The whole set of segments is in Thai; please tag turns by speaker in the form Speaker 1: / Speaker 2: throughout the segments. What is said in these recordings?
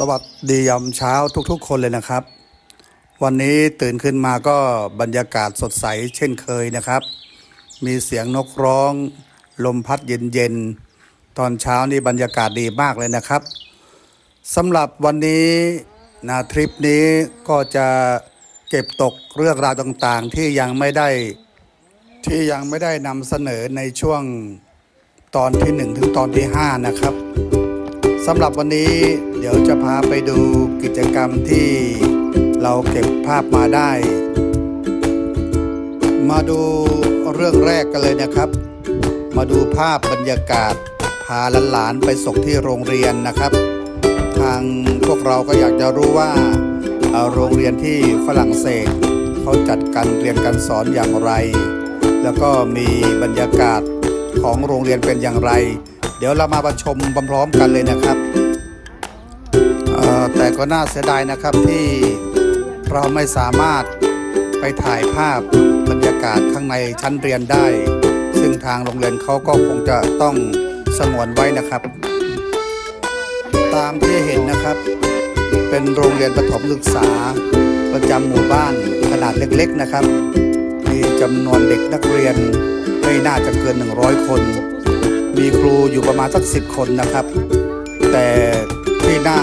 Speaker 1: สวัสดียามเช้าทุกๆ คนเลยนะครับ วันนี้ตื่นขึ้นมาก็บรรยากาศสดใสเช่นเคยนะครับ มีเสียงนกร้อง ลมพัดเย็นๆ ตอนเช้านี่บรรยากาศดีมากเลยนะครับสำหรับวันนี้นะทริปนี้ก็จะเก็บตกเรื่องราวต่างๆ ที่ยังไม่ได้ที่ยังไม่ได้นำเสนอในช่วงตอนที่ 1 ถึงตอนที่ 5 นะครับ สำหรับวันนี้เดี๋ยวจะพาไปดูกิจกรรมที่เราเก็บภาพมาได้ มาดูเรื่องแรกกันเลยนะครับ มาดูภาพบรรยากาศ พาหลานๆไปส่งที่โรงเรียนนะครับ ทางพวกเราก็อยากจะรู้ว่า โรงเรียนที่ฝรั่งเศสเขาจัดการเรียนการสอนอย่างไร แล้วก็มีบรรยากาศของโรงเรียนเป็นอย่างไร เดี๋ยวเรามาประชมพร้อมๆกันเลยนะครับแต่ก็น่าเสียดายนะครับที่เราไม่สามารถไปถ่ายภาพบรรยากาศข้างในชั้นเรียนได้ ซึ่งทางโรงเรียนเขาก็คงจะต้องสงวนไว้นะครับ ตามที่เห็นนะครับ เป็นโรงเรียนประถมศึกษา ประจำหมู่บ้านขนาดเล็กๆนะครับ มีจำนวนเด็กนักเรียนไม่น่าจะเกิน 100 คน มีครูอยู่ประมาณสักสิบคนนะครับ แต่ที่น่า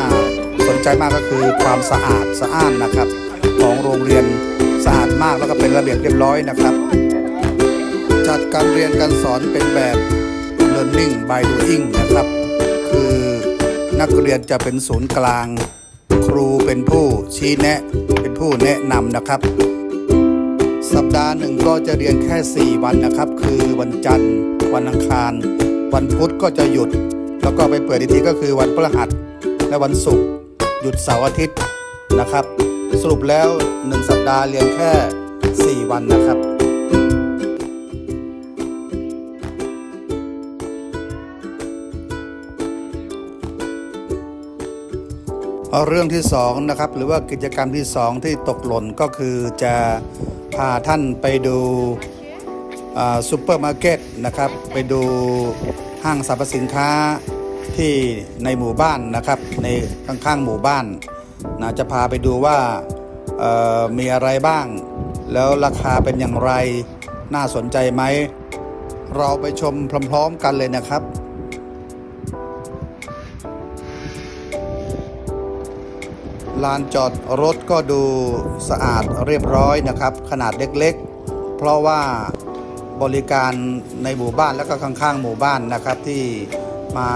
Speaker 1: สนใจมากก็คือความสะอาดสะอ้านนะครับ ของโรงเรียนสะอาดมากแล้วก็เป็นระเบียบเรียบร้อยนะครับ จัดการเรียนการสอนเป็นแบบ learning by doing นะครับ คือนักเรียนจะเป็นศูนย์กลาง ครูเป็นผู้ชี้แนะ เป็นผู้แนะนำนะครับ สัปดาห์หนึ่งก็จะเรียนแค่ 4 วันนะครับ คือวันจันทร์ วันอังคาร วันพุธก็จะหยุด แล้วก็ไปเปิดอีกทีก็คือวันพฤหัสและวันศุกร์หยุดเสาร์อาทิตย์นะครับ สรุปแล้ว 1 สัปดาห์เรียนแค่ 4 วันนะครับเรื่องที่สองนะครับหรือว่ากิจกรรมที่สองที่ตกหล่นก็คือจะพาท่านไปดู ซูเปอร์มาร์เก็ตนะครับไปดูห้างสรรพสินค้าที่ในหมู่บ้านนะครับในข้างๆหมู่บ้านนะจะพาไปดูว่ามีอะไรบ้าง แล้วราคาเป็นอย่างไรน่าสนใจไหม เราไปชมพร้อมๆกันเลยนะครับลานจอดรถก็ดูสะอาดเรียบร้อยนะครับ ขนาดเล็กๆ เพราะว่า บริการในหมู่บ้านแล้วก็ข้างๆ หมู่บ้านนะครับที่มา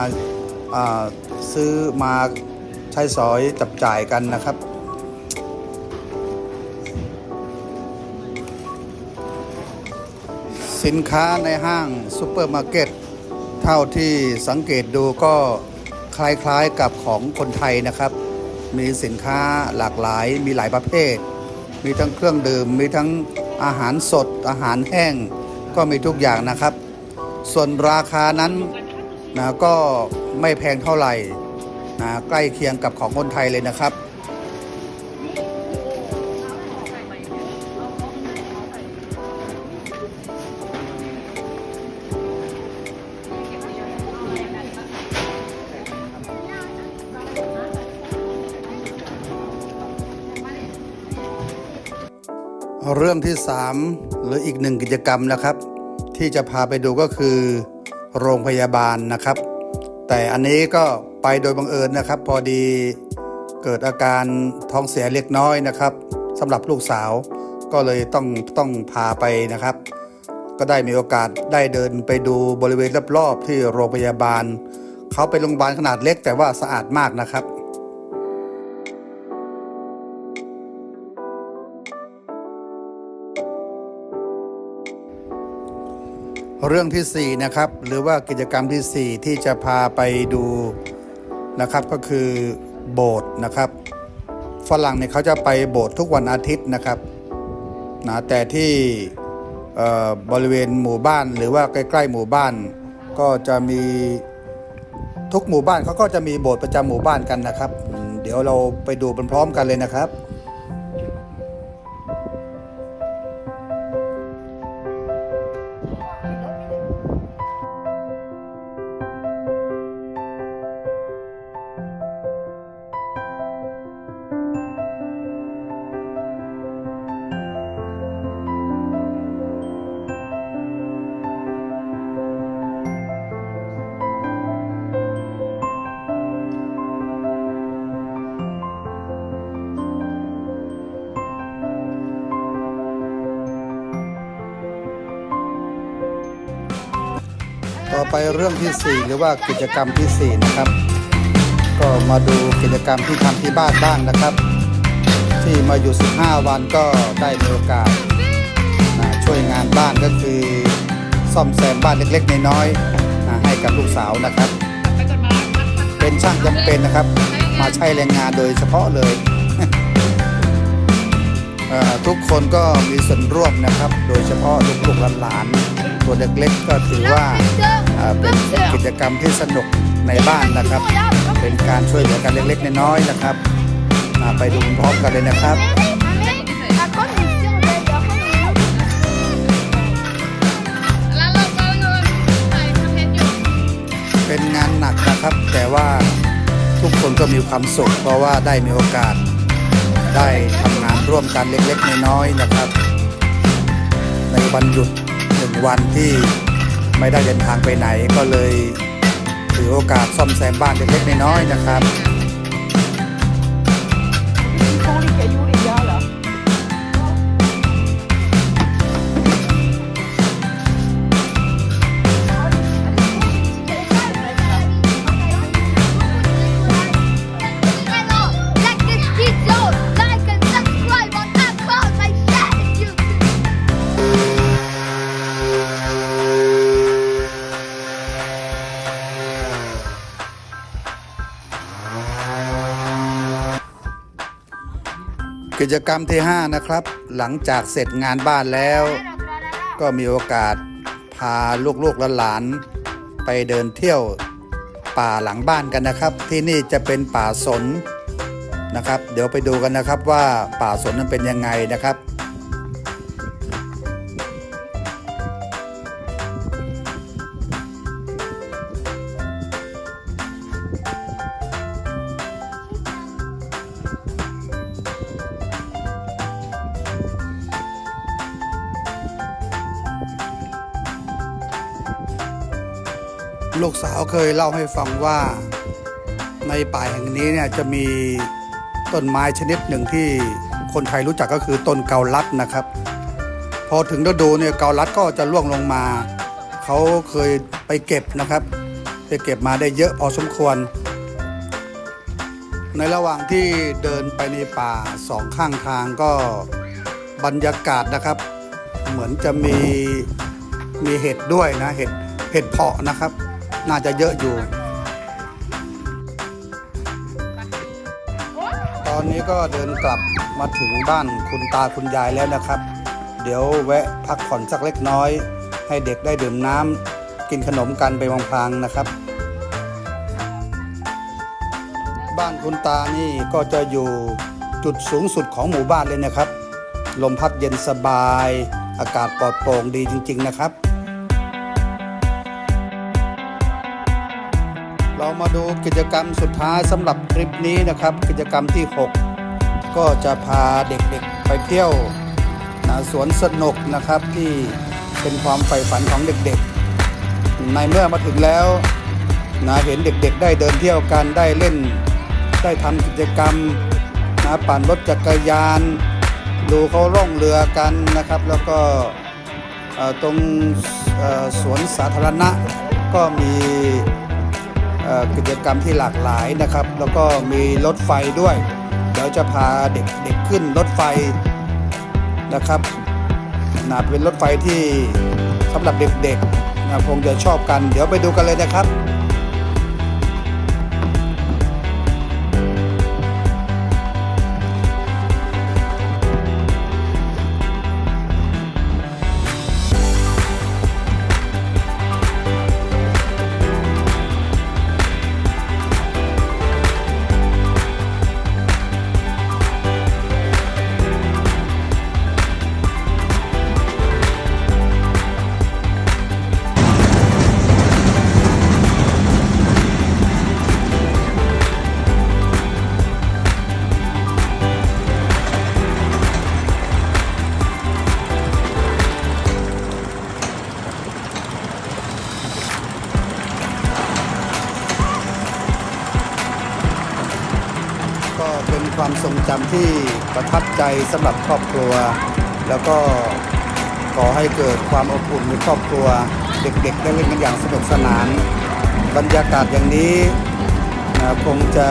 Speaker 1: าซื้อมาใช้สอยจับจ่ายกันนะครับสินค้าในห้างซูเปอร์มาร์เก็ตเท่าที่สังเกตดูก็คล้ายๆกับของคนไทยนะครับ มีสินค้าหลากหลายมีหลายประเภท มีทั้งเครื่องดื่ม มีทั้งอาหารสดอาหารแห้ง ก็มีทุกอย่างนะครับ ส่วนราคานั้นนะก็ไม่แพงเท่าไหร่นะใกล้เคียงกับของคนไทยเลยนะครับ เรื่องที่ 3 หรืออีกหนึ่งกิจกรรมนะครับ ที่จะพาไปดูก็คือ โรงพยาบาลนะครับ แต่อันนี้ก็ไปโดยบังเอิญนะครับ พอดีเกิดอาการท้องเสียเล็กน้อยนะครับสำหรับลูกสาวก็เลยต้องต้องพาไปนะครับ ก็ได้มีโอกาสได้เดินไปดูบริเวณรอบๆที่โรงพยาบาล เขาเป็นโรงพยาบาลขนาดเล็กแต่ว่าสะอาดมากนะครับ เรื่องที่4นะครับหรือว่ากิจกรรมที่ 4 ที่จะพาไปดูนะครับก็คือโบสถ์นะครับฝรั่งเนี่ยเขาจะไปโบสถ์ทุกวันอาทิตย์นะครับนะแต่ที่เอ่อบริเวณหมู่บ้านหรือว่าใกล้ ๆ หมู่บ้าน ก็จะมีทุกหมู่บ้านเขาก็จะมีโบสถ์ประจำหมู่บ้านกันนะครับ เดี๋ยวเราไปดูพร้อมๆกันเลยนะครับ ไปเรื่องที่ 4 หรือว่ากิจกรรมทีสี่ 4 นะครับ ก็มาดูกิจกรรมที่ทำที่บ้านบ้างนะครับ ที่มาอยู่ 15 วันก็ได้มีโอกาสช่วยงานบ้านก็คือซ่อมแซมบ้านเล็กๆน้อยๆให้กับลูกสาวนะครับ เป็นช่างจำเป็นนะครับ มาใช้แรงงานโดยเฉพาะเลยทุกคนก็มีส่วนร่วมนะครับ โดยเฉพาะลูกๆหลานๆ ตัวเล็กๆก็ถือว่าเอ่อเป็นกิจกรรมที่สนุกในบ้านนะครับ เป็นการช่วยเหลือกันเล็กๆน้อยๆนะครับอ่าไปดูพร้อมกันเลยนะครับ
Speaker 2: แล้วเราก็เงินใส่ทำเพชรอยู่
Speaker 1: เป็นงานหนักนะครับ แต่ว่าทุกคนก็มีความสุข เพราะว่าได้มีโอกาส ได้ทำงานร่วมกันเล็กๆน้อยๆนะครับ ในวันหยุดหนึ่ง วันที่ไม่ได้เดินทางไปไหนก็เลยถือโอกาสซ่อมแซมบ้านเล็กๆน้อยๆนะครับ กิจกรรมที่ 5 นะครับ หลังจากเสร็จงานบ้านแล้ว ก็มีโอกาสพาลูกๆและหลานไปเดินเที่ยวป่าหลังบ้านกันนะครับ ที่นี่จะเป็นป่าสนนะครับ เดี๋ยวไปดูกันนะครับว่าป่าสนนั้นเป็นยังไงนะครับ ลูกสาวเคยเล่าให้ฟังว่าในป่าแห่งนี้เนี่ยจะมีต้นไม้ชนิดหนึ่งที่คนไทยรู้จักก็คือต้นเกาลัดนะครับ พอถึงฤดูเนี่ยเกาลัดก็จะร่วงลงมาเขาเคยไปเก็บนะครับ ไปเก็บมาได้เยอะพอสมควร ในระหว่างที่เดินไปในป่าสองข้างทางก็บรรยากาศนะครับ เหมือนจะมีมีเห็ดด้วยนะเห็ดเห็ดเพาะนะครับ น่าจะเยอะอยู่ ตอนนี้ก็เดินกลับมาถึงบ้านคุณตาคุณยายแล้วนะครับ เดี๋ยวแวะพักผ่อนสักเล็กน้อย ให้เด็กได้ดื่มน้ำกินขนมกันไปพลางๆนะครับ บ้านคุณตานี่ก็จะอยู่จุดสูงสุดของหมู่บ้านเลยนะครับ ลมพัดเย็นสบาย อากาศปลอดโปร่งดีจริง ๆ นะครับ เรามาดูกิจกรรมสุดท้ายสำหรับคลิปนี้นะครับ กิจกรรมที่ 6 ก็จะพาเด็กๆไปเที่ยวนะสวนสนุกนะครับที่เป็นความใฝ่ฝันของเด็กๆ ในเมื่อมาถึงแล้วนะเห็นเด็กๆ ได้เดินเที่ยวกันได้เล่น ได้ทำกิจกรรมนะปั่นรถจักรยาน ดูเขาล่องเรือกันนะครับ แล้วก็เอ่อตรงเอ่อสวนสาธารณะก็มี กิจกรรมที่หลากหลายนะครับ แล้วก็มีรถไฟด้วย เดี๋ยวจะพาเด็กเด็กขึ้นรถไฟนะครับนะเป็นรถไฟที่สำหรับเด็กๆนะคงจะชอบกัน เดี๋ยวไปดูกันเลยนะครับ จำที่ประทับใจสำหรับครอบครัว แล้วก็ขอให้เกิดความอบอุ่นในครอบครัว เด็กๆได้เล่นกันอย่างสนุกสนาน บรรยากาศอย่างนี้คงจะ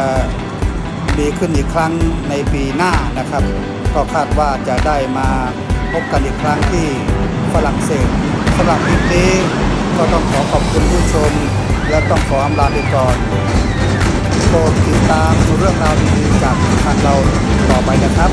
Speaker 1: มีขึ้นอีกครั้งในปีหน้านะครับ ก็คาดว่าจะได้มาพบกันอีกครั้งที่ฝรั่งเศสสำหรับคลิปนี้ก็ต้องขอขอบคุณผู้ชม และต้องขออำลาไปก่อน โปรดติดตามเรื่องราวดีๆจากทางเราต่อไปนะครับ